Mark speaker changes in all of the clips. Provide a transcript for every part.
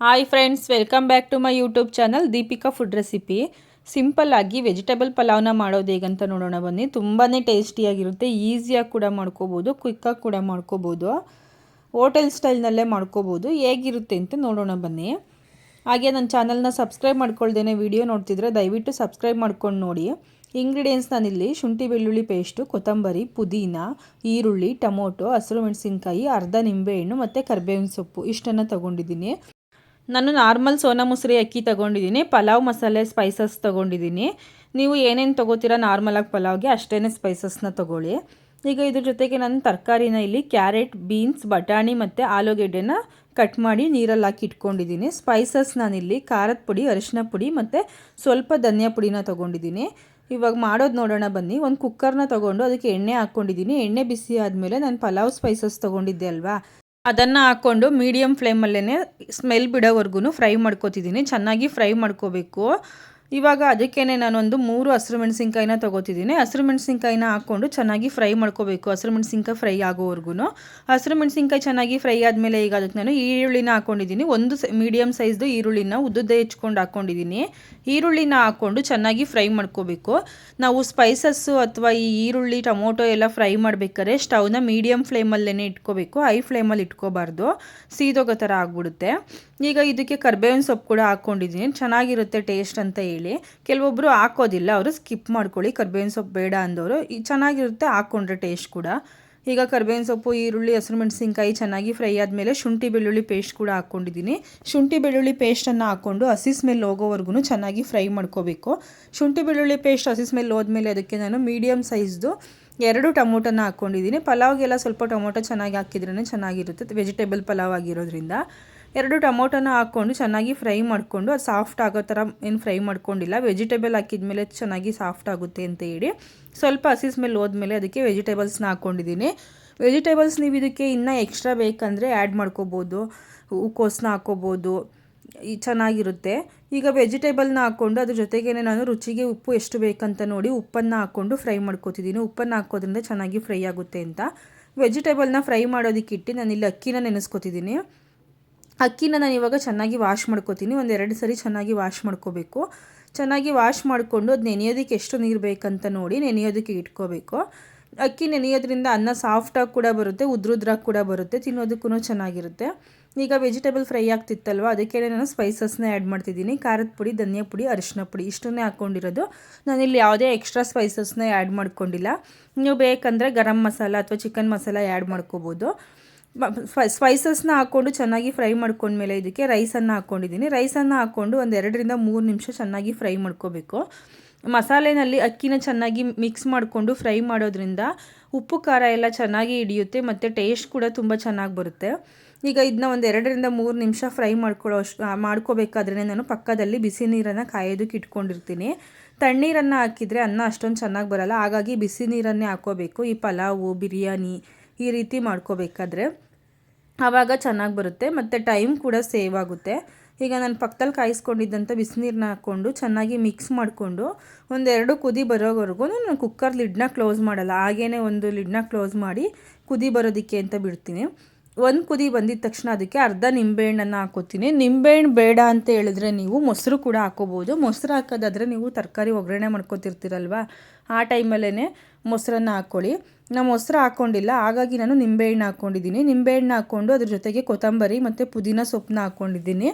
Speaker 1: Hi friends welcome back to my YouTube channel Deepika food recipe ಸಿಂಪಲ್ಲಾಗಿ vegetable ಪಲಾವ್ನ ಮಾಡೋದು ಹೇಗಂತ ನೋಡೋಣ ಬನ್ನಿ. ತುಂಬಾ ಟೇಸ್ಟಿಯಾಗಿರುತ್ತೆ ಈಸಿಯಾಗಿ ಕೂಡ ಮಾಡ್ಕೋಬೋದು ಕ್ವಿಕ್ಕಾಗಿ ಕೂಡ ಮಾಡ್ಕೋಬೋದು. ಹೋಟೆಲ್ ಸ್ಟೈಲ್ನಲ್ಲೇ ಮಾಡ್ಕೋಬೋದು. ಹೇಗಿರುತ್ತೆ ಅಂತ ನೋಡೋಣ ಬನ್ನಿ. ಹಾಗೆ ನನ್ನ ಚಾನಲ್ನ ಸಬ್ಸ್ಕ್ರೈಬ್ ಮಾಡ್ಕೊಳ್ದೇನೆ ವಿಡಿಯೋ ನೋಡ್ತಿದ್ರೆ ದಯವಿಟ್ಟು ಸಬ್ಸ್ಕ್ರೈಬ್ ಮಾಡ್ಕೊಂಡು ನೋಡಿ. ಇಂಗ್ರೀಡಿಯೆಂಟ್ಸ್ ನಾನಿಲ್ಲಿ ಶುಂಠಿ, ಬೆಳ್ಳುಳ್ಳಿ ಪೇಸ್ಟು ಕೊತ್ತಂಬರಿ, ಪುದೀನ, ಈರುಳ್ಳಿ, ಟೊಮೊಟೊ, ಹಸಿರು ಮೆಣಸಿನ್ಕಾಯಿ, ಅರ್ಧ ನಿಂಬೆಹಣ್ಣು ಮತ್ತು ಕರ್ಬೇವಿನ ಸೊಪ್ಪು. ಇಷ್ಟನ್ನು ತೊಗೊಂಡಿದ್ದೀನಿ. ನಾನು ನಾರ್ಮಲ್ ಸೋನಾ ಮುಸ್ರಿ ಅಕ್ಕಿ ತೊಗೊಂಡಿದ್ದೀನಿ, ಪಲಾವ್ ಮಸಾಲೆ ಸ್ಪೈಸಸ್ ತೊಗೊಂಡಿದ್ದೀನಿ. ನೀವು ಏನೇನು ತೊಗೋತೀರಾ ನಾರ್ಮಲಾಗಿ ಪಲಾವ್ಗೆ ಅಷ್ಟೇ ಸ್ಪೈಸಸ್ನ ತೊಗೊಳ್ಳಿ. ಈಗ ಇದ್ರ ಜೊತೆಗೆ ನಾನು ತರಕಾರಿನ ಇಲ್ಲಿ ಕ್ಯಾರೆಟ್, ಬೀನ್ಸ್, ಬಟಾಣಿ ಮತ್ತು ಆಲೂಗೆಡ್ಡೆನ ಕಟ್ ಮಾಡಿ ನೀರಲ್ಲಿ ಹಾಕಿ ಇಟ್ಕೊಂಡಿದ್ದೀನಿ ಸ್ಪೈಸಸ್ ನಾನಿಲ್ಲಿ ಖಾರದ ಪುಡಿ, ಅರಿಶಿನ ಪುಡಿ ಮತ್ತು ಸ್ವಲ್ಪ ಧನಿಯಾ ಪುಡಿನ ತೊಗೊಂಡಿದ್ದೀನಿ. ಇವಾಗ ಮಾಡೋದು ನೋಡೋಣ ಬನ್ನಿ. ಒಂದು ಕುಕ್ಕರ್ನ ತೊಗೊಂಡು ಅದಕ್ಕೆ ಎಣ್ಣೆ ಹಾಕ್ಕೊಂಡಿದ್ದೀನಿ ಎಣ್ಣೆ ಬಿಸಿ ಆದಮೇಲೆ ನಾನು ಪಲಾವ್ ಸ್ಪೈಸಸ್ ತೊಗೊಂಡಿದ್ದೆ ಅಲ್ವಾ? ಅದನ್ನು ಹಾಕ್ಕೊಂಡು ಮೀಡಿಯಮ್ ಫ್ಲೇಮಲ್ಲೇ ಸ್ಮೆಲ್ ಬಿಡೋವರೆಗೂ ಫ್ರೈ ಮಾಡ್ಕೋತಿದ್ದೀನಿ ಚೆನ್ನಾಗಿ ಫ್ರೈ ಮಾಡ್ಕೋಬೇಕು. ಇವಾಗ ಅದಕ್ಕೇ ನಾನೊಂದು ಮೂರು ಹಸಿರು ಮೆಣಸಿನ್ಕಾಯಿನ ತೊಗೋತಿದ್ದೀನಿ. ಹಸಿರು ಮೆಣಸಿನ್ಕಾಯಿನ ಹಾಕ್ಕೊಂಡು ಚೆನ್ನಾಗಿ ಫ್ರೈ ಮಾಡ್ಕೋಬೇಕು. ಹಸಿರು ಮೆಣಸಿನ್ಕಾಯಿ ಫ್ರೈ ಆಗೋವರೆಗೂ ಹಸಿರು ಮೆಣಸಿನ್ಕಾಯಿ ಚೆನ್ನಾಗಿ ಫ್ರೈ ಆದಮೇಲೆ ಈಗ ಅದಕ್ಕೆ ನಾನು ಈರುಳ್ಳಿನ ಹಾಕ್ಕೊಂಡಿದ್ದೀನಿ ಒಂದು ಮೀಡಿಯಮ್ ಸೈಜ್ದು ಈರುಳ್ಳಿನ ಉದ್ದುದ್ದೇ ಹೆಚ್ಕೊಂಡು ಹಾಕ್ಕೊಂಡಿದ್ದೀನಿ ಈರುಳ್ಳಿನ ಹಾಕ್ಕೊಂಡು ಚೆನ್ನಾಗಿ ಫ್ರೈ ಮಾಡ್ಕೋಬೇಕು. ನಾವು ಸ್ಪೈಸಸ್ಸು ಅಥವಾ ಈ ಈರುಳ್ಳಿ, ಟೊಮೊಟೊ ಎಲ್ಲ ಫ್ರೈ ಮಾಡಬೇಕಾದ್ರೆ ಸ್ಟವ್ನ ಮೀಡಿಯಮ್ ಫ್ಲೇಮಲ್ಲೇ ಇಟ್ಕೋಬೇಕು. ಹೈ ಫ್ಲೇಮಲ್ಲಿ ಇಟ್ಕೋಬಾರ್ದು. ಸೀದೋಗೋ ಥರ ಆಗ್ಬಿಡುತ್ತೆ. ಈಗ ಇದಕ್ಕೆ ಕರ್ಬೇವಿನ ಸೊಪ್ಪು ಕೂಡ ಹಾಕ್ಕೊಂಡಿದ್ದೀನಿ. ಚೆನ್ನಾಗಿರುತ್ತೆ ಟೇಸ್ಟ್ ಅಂತ ಹೇಳಿ. ಕೆಲವೊಬ್ಬರು ಹಾಕೋದಿಲ್ಲ, ಅವರು ಸ್ಕಿಪ್ ಮಾಡ್ಕೊಳ್ಳಿ. ಕರ್ಬೇವಿನ ಸೊಪ್ಪು ಬೇಡ ಅಂದವರು. ಚೆನ್ನಾಗಿರುತ್ತೆ ಹಾಕ್ಕೊಂಡ್ರೆ ಟೇಸ್ಟ್ ಕೂಡ. ಈಗ ಕರ್ಬೇವಿನ ಸೊಪ್ಪು, ಈರುಳ್ಳಿ, ಹಸಿರು ಮೆಣಸಿನ್ಕಾಯಿ ಚೆನ್ನಾಗಿ ಫ್ರೈ ಆದಮೇಲೆ ಶುಂಠಿ, ಬೆಳ್ಳುಳ್ಳಿ ಪೇಸ್ಟ್ ಕೂಡ ಹಾಕ್ಕೊಂಡಿದ್ದೀನಿ ಶುಂಠಿ, ಬೆಳ್ಳುಳ್ಳಿ ಪೇಸ್ಟನ್ನು ಹಾಕ್ಕೊಂಡು ಹಸಿಸ್ ಸ್ಮೆಲ್ ಹೋಗೋವರೆಗೂ ಚೆನ್ನಾಗಿ ಫ್ರೈ ಮಾಡ್ಕೋಬೇಕು. ಶುಂಠಿ, ಬೆಳ್ಳುಳ್ಳಿ ಪೇಸ್ಟ್ ಹಸಿಸ್ ಸ್ಮೆಲ್ ಹೋದ್ಮೇಲೆ ಅದಕ್ಕೆ ನಾನು ಮೀಡಿಯಮ್ ಸೈಜ್ದು ಎರಡು ಟೊಮೊಟೊನ ಹಾಕ್ಕೊಂಡಿದ್ದೀನಿ ಪಲಾವ್ಗೆಲ್ಲ ಸ್ವಲ್ಪ ಟೊಮೊಟೊ ಚೆನ್ನಾಗಿ ಹಾಕಿದ್ರೇ ಚೆನ್ನಾಗಿರುತ್ತೆ. ವೆಜಿಟೇಬಲ್ ಪಲಾವ್ ಆಗಿರೋದ್ರಿಂದ. ಎರಡು ಟೊಮೊಟೊನ ಹಾಕ್ಕೊಂಡು ಚೆನ್ನಾಗಿ ಫ್ರೈ ಮಾಡಿಕೊಂಡು, ಅದು ಸಾಫ್ಟ್ ಆಗೋ ಥರ ಏನು ಫ್ರೈ ಮಾಡ್ಕೊಂಡಿಲ್ಲ. ವೆಜಿಟೇಬಲ್ ಹಾಕಿದ ಮೇಲೆ ಚೆನ್ನಾಗಿ ಸಾಫ್ಟ್ ಆಗುತ್ತೆ ಅಂತ ಹೇಳಿ, ಸ್ವಲ್ಪ ಹಸಿಸ್ ಮೇಲೆ ಹೋದ್ಮೇಲೆ ಅದಕ್ಕೆ ವೆಜಿಟೇಬಲ್ಸ್ನ ಹಾಕ್ಕೊಂಡಿದ್ದೀನಿ ವೆಜಿಟೇಬಲ್ಸ್ ನೀವು ಇದಕ್ಕೆ ಇನ್ನೂ ಎಕ್ಸ್ಟ್ರಾ ಬೇಕಂದರೆ ಆ್ಯಡ್ ಮಾಡ್ಕೋಬೋದು ಹೂಕೋಸನ್ನ ಹಾಕ್ಕೋಬೋದು ಚೆನ್ನಾಗಿರುತ್ತೆ. ಈಗ ವೆಜಿಟೇಬಲ್ನ ಹಾಕ್ಕೊಂಡು ಅದ್ರ ಜೊತೆಗೇ ನಾನು ರುಚಿಗೆ ಉಪ್ಪು ಎಷ್ಟು ಬೇಕಂತ ನೋಡಿ ಉಪ್ಪನ್ನು ಹಾಕ್ಕೊಂಡು ಫ್ರೈ ಮಾಡ್ಕೋತಿದ್ದೀನಿ. ಉಪ್ಪನ್ನು ಹಾಕೋದ್ರಿಂದ ಚೆನ್ನಾಗಿ ಫ್ರೈ ಆಗುತ್ತೆ ಅಂತ. ವೆಜಿಟೇಬಲ್ನ ಫ್ರೈ ಮಾಡೋದಕ್ಕಿಟ್ಟು ನಾನು ಇಲ್ಲಿ ಅಕ್ಕಿನ ನೆನೆಸ್ಕೊತಿದ್ದೀನಿ. ಅಕ್ಕಿನ ನಾನು ಇವಾಗ ಚೆನ್ನಾಗಿ ವಾಶ್ ಮಾಡ್ಕೋತೀನಿ. ಒಂದು ಎರಡು ಸರಿ ಚೆನ್ನಾಗಿ ವಾಶ್ ಮಾಡ್ಕೋಬೇಕು. ಚೆನ್ನಾಗಿ ವಾಶ್ ಮಾಡಿಕೊಂಡು ಅದು ನೆನೆಯೋದಕ್ಕೆ ಎಷ್ಟು ನೀರು ಬೇಕಂತ ನೋಡಿ ನೆನೆಯೋದಕ್ಕೆ ಇಟ್ಕೋಬೇಕು. ಅಕ್ಕಿ ನೆನೆಯೋದ್ರಿಂದ ಅನ್ನ ಸಾಫ್ಟಾಗಿ ಕೂಡ ಬರುತ್ತೆ, ಉದ್ರುದ್ರಾಗಿ ಕೂಡ ಬರುತ್ತೆ ತಿನ್ನೋದಕ್ಕೂ ಚೆನ್ನಾಗಿರುತ್ತೆ. ಈಗ ವೆಜಿಟೇಬಲ್ ಫ್ರೈ ಆಗ್ತಿತ್ತಲ್ವ, ಅದಕ್ಕೆ ನಾನು ಸ್ಪೈಸಸ್ನ ಆ್ಯಡ್ ಮಾಡ್ತಿದ್ದೀನಿ. ಖಾರದ ಪುಡಿ, ಧನಿಯಾ ಪುಡಿ, ಅರಿಶಿನ ಪುಡಿ, ಇಷ್ಟನ್ನೇ ಹಾಕ್ಕೊಂಡಿರೋದು ನಾನಿಲ್ಲಿ ಯಾವುದೇ ಎಕ್ಸ್ಟ್ರಾ ಸ್ಪೈಸಸ್ನ ಆ್ಯಡ್ ಮಾಡ್ಕೊಂಡಿಲ್ಲ. ನೀವು ಬೇಕಂದರೆ ಗರಂ ಮಸಾಲ ಅಥವಾ ಚಿಕನ್ ಮಸಾಲ ಆ್ಯಡ್ ಮಾಡ್ಕೋಬೋದು. ಸ್ಪೈಸಸ್ನ ಹಾಕ್ಕೊಂಡು ಚೆನ್ನಾಗಿ ಫ್ರೈ ಮಾಡ್ಕೊಂಡ್ಮೇಲೆ ಇದಕ್ಕೆ ರೈಸನ್ನು ಹಾಕ್ಕೊಂಡಿದ್ದೀನಿ. ರೈಸನ್ನು ಹಾಕ್ಕೊಂಡು ಒಂದು ಎರಡರಿಂದ ಮೂರು ನಿಮಿಷ ಚೆನ್ನಾಗಿ ಫ್ರೈ ಮಾಡ್ಕೋಬೇಕು. ಮಸಾಲೆನಲ್ಲಿ ಅಕ್ಕಿನ ಚೆನ್ನಾಗಿ ಮಿಕ್ಸ್ ಮಾಡಿಕೊಂಡು ಫ್ರೈ ಮಾಡೋದ್ರಿಂದ ಉಪ್ಪು, ಖಾರ ಎಲ್ಲ ಚೆನ್ನಾಗಿ ಹಿಡಿಯುತ್ತೆ ಮತ್ತು ಟೇಸ್ಟ್ ಕೂಡ ತುಂಬ ಚೆನ್ನಾಗಿ ಬರುತ್ತೆ. ಈಗ ಇದನ್ನ ಒಂದು ಎರಡರಿಂದ ಮೂರು ನಿಮಿಷ ಫ್ರೈ ಮಾಡ್ಕೊಳ್ಳೋ ಅಷ್ಟು ಮಾಡ್ಕೋಬೇಕಾದ್ರೆ ನಾನು ಪಕ್ಕದಲ್ಲಿ ಬಿಸಿ ನೀರನ್ನು ಕಾಯೋದಕ್ಕೆ ಇಟ್ಕೊಂಡಿರ್ತೀನಿ. ತಣ್ಣೀರನ್ನು ಹಾಕಿದರೆ ಅನ್ನ ಅಷ್ಟೊಂದು ಚೆನ್ನಾಗಿ ಬರಲ್ಲ. ಹಾಗಾಗಿ ಬಿಸಿ ನೀರನ್ನೇ ಹಾಕೋಬೇಕು. ಈ ಪಲಾವು, ಬಿರಿಯಾನಿ ಈ ರೀತಿ ಮಾಡ್ಕೋಬೇಕಾದ್ರೆ ಆವಾಗ ಚೆನ್ನಾಗಿ ಬರುತ್ತೆ, ಮತ್ತು ಟೈಮ್ ಕೂಡ ಸೇವ್ ಆಗುತ್ತೆ. ಈಗ ನಾನು ಪಕ್ಕದಲ್ಲಿ ಕಾಯಿಸ್ಕೊಂಡಿದ್ದಂಥ ಬಿಸಿನೀರನ್ನ ಹಾಕ್ಕೊಂಡು ಚೆನ್ನಾಗಿ ಮಿಕ್ಸ್ ಮಾಡಿಕೊಂಡು ಒಂದೆರಡು ಕುದಿ ಬರೋವರೆಗೂ ನಾನು ಕುಕ್ಕರ್ ಲಿಡ್ನ ಕ್ಲೋಸ್ ಮಾಡಲ್ಲ ಹಾಗೇ ಒಂದು ಲಿಡ್ನ ಕ್ಲೋಸ್ ಮಾಡಿ ಕುದಿ ಬರೋದಕ್ಕೆ ಅಂತ ಬಿಡ್ತೀನಿ. ಒಂದು ಕುದಿ ಬಂದಿದ ತಕ್ಷಣ ಅದಕ್ಕೆ ಅರ್ಧ ನಿಂಬೆಹಣ್ಣನ್ನು ಹಾಕೋತೀನಿ. ನಿಂಬೆಹಣ್ಣು ಬೇಡ ಅಂತ ಹೇಳಿದ್ರೆ ನೀವು ಮೊಸರು ಕೂಡ ಹಾಕೋಬೋದು. ಮೊಸರು ಹಾಕೋದಾದರೆ ನೀವು ತರಕಾರಿ ಒಗ್ಗರಣೆ ಮಾಡ್ಕೊತಿರ್ತೀರಲ್ವ? ಆ ಟೈಮಲ್ಲೇ ಮೊಸರನ್ನು ಹಾಕ್ಕೊಳ್ಳಿ ನಾನು ಮೊಸರು ಹಾಕ್ಕೊಂಡಿಲ್ಲ ಹಾಗಾಗಿ ನಾನು ನಿಂಬೆಹಣ್ಣು ಹಾಕ್ಕೊಂಡಿದ್ದೀನಿ ನಿಂಬೆಹಣ್ಣು ಹಾಕ್ಕೊಂಡು ಅದ್ರ ಜೊತೆಗೆ ಕೊತ್ತಂಬರಿ ಮತ್ತು ಪುದೀನ ಸೊಪ್ಪನ್ನ ಹಾಕ್ಕೊಂಡಿದ್ದೀನಿ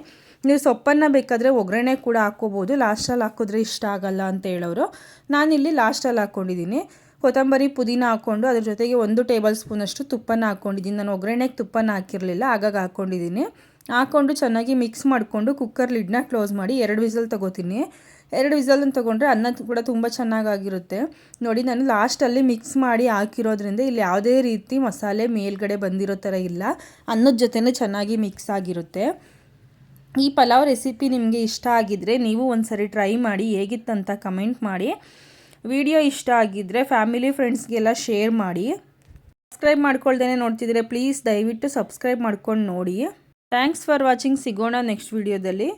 Speaker 1: ನೀವು ಸೊಪ್ಪನ್ನು ಬೇಕಾದರೆ ಒಗ್ಗರಣೆ ಕೂಡ ಹಾಕ್ಕೋಬೋದು ಲಾಸ್ಟಲ್ಲಿ ಹಾಕಿದ್ರೆ ಇಷ್ಟ ಆಗಲ್ಲ ಅಂತ ಹೇಳೋರು. ನಾನಿಲ್ಲಿ ಲಾಸ್ಟಲ್ಲಿ ಹಾಕ್ಕೊಂಡಿದ್ದೀನಿ ಕೊತ್ತಂಬರಿ ಪುದೀನ ಹಾಕ್ಕೊಂಡು ಅದ್ರ ಜೊತೆಗೆ ಒಂದು ಟೇಬಲ್ ಸ್ಪೂನಷ್ಟು ತುಪ್ಪನ ಹಾಕ್ಕೊಂಡಿದ್ದೀನಿ. ನಾನು ಒಗ್ಗರಣೆಗೆ ತುಪ್ಪನ ಹಾಕಿರಲಿಲ್ಲ ಆಗಾಗ ಹಾಕ್ಕೊಂಡಿದ್ದೀನಿ. ಹಾಕ್ಕೊಂಡು ಚೆನ್ನಾಗಿ ಮಿಕ್ಸ್ ಮಾಡಿಕೊಂಡು ಕುಕ್ಕರ್ ಲಿಡ್ನ ಕ್ಲೋಸ್ ಮಾಡಿ ಎರಡು ವಿಸಲ್ ತೊಗೋತೀನಿ. ಎರಡು ವಿಸಲನ್ನು ತೊಗೊಂಡ್ರೆ ಅನ್ನ ಕೂಡ ತುಂಬ ಚೆನ್ನಾಗಾಗಿರುತ್ತೆ. ನೋಡಿ, ನಾನು ಲಾಸ್ಟಲ್ಲಿ ಮಿಕ್ಸ್ ಮಾಡಿ ಹಾಕಿರೋದ್ರಿಂದ ಇಲ್ಲಿ ಯಾವುದೇ ರೀತಿ ಮಸಾಲೆ ಮೇಲ್ಗಡೆ ಬಂದಿರೋ ಥರ ಇಲ್ಲ. ಅನ್ನದ ಜೊತೆನೇ ಚೆನ್ನಾಗಿ ಮಿಕ್ಸ್ ಆಗಿರುತ್ತೆ. ಈ ಪಲಾವ್ ರೆಸಿಪಿ ನಿಮಗೆ ಇಷ್ಟ ಆಗಿದ್ದರೆ ನೀವು ಒಂದು ಸರಿ ಟ್ರೈ ಮಾಡಿ, ಹೇಗಿತ್ತಂತ ಕಮೆಂಟ್ ಮಾಡಿ. ವಿಡಿಯೋ ಇಷ್ಟ ಆಗಿದ್ದರೆ ಫ್ಯಾಮಿಲಿ ಫ್ರೆಂಡ್ಸ್ಗೆಲ್ಲ ಶೇರ್ ಮಾಡಿ. ಸಬ್ಸ್ಕ್ರೈಬ್ ಮಾಡ್ಕೊಳ್ದೇ ನೋಡ್ತಿದ್ರೆ ಪ್ಲೀಸ್ ದಯವಿಟ್ಟು ಸಬ್ಸ್ಕ್ರೈಬ್ ಮಾಡ್ಕೊಂಡು ನೋಡಿ. Thanks for watching. ಸಿಗೋಣ ನೆಕ್ಸ್ಟ್ ವಿಡಿಯೋದಲ್ಲಿ.